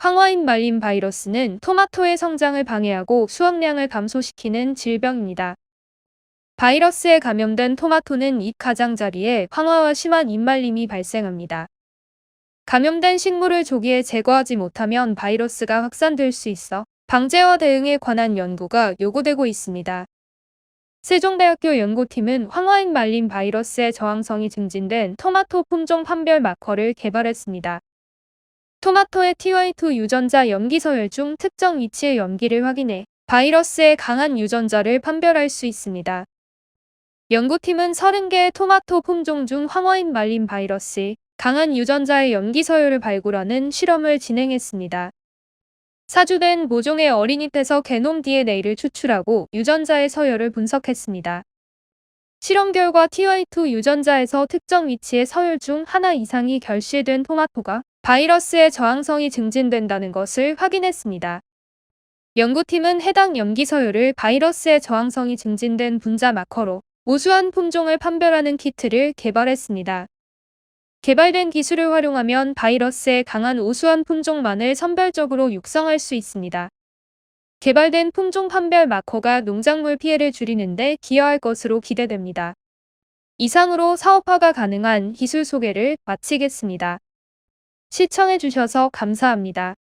황화인 말린 바이러스는 토마토의 성장을 방해하고 수확량을 감소시키는 질병입니다. 바이러스에 감염된 토마토는 잎 가장자리에 황화와 심한 잎말림이 발생합니다. 감염된 식물을 조기에 제거하지 못하면 바이러스가 확산될 수 있어 방제와 대응에 관한 연구가 요구되고 있습니다. 세종대학교 연구팀은 황화인 말린 바이러스의 저항성이 증진된 토마토 품종 판별 마커를 개발했습니다. 토마토의 TY2 유전자 염기 서열 중 특정 위치의 염기를 확인해 바이러스의 강한 유전자를 판별할 수 있습니다. 연구팀은 30개의 토마토 품종 중 황화인 말린 바이러스의 강한 유전자의 염기 서열을 발굴하는 실험을 진행했습니다. 사주된 모종의 어린잎에서 게놈 DNA를 추출하고 유전자의 서열을 분석했습니다. 실험 결과 TY2 유전자에서 특정 위치의 서열 중 하나 이상이 결실된 토마토가 바이러스의 저항성이 증진된다는 것을 확인했습니다. 연구팀은 해당 염기 서열을 바이러스의 저항성이 증진된 분자 마커로 우수한 품종을 판별하는 키트를 개발했습니다. 개발된 기술을 활용하면 바이러스의 강한 우수한 품종만을 선별적으로 육성할 수 있습니다. 개발된 품종 판별 마커가 농작물 피해를 줄이는데 기여할 것으로 기대됩니다. 이상으로 사업화가 가능한 기술 소개를 마치겠습니다. 시청해주셔서 감사합니다.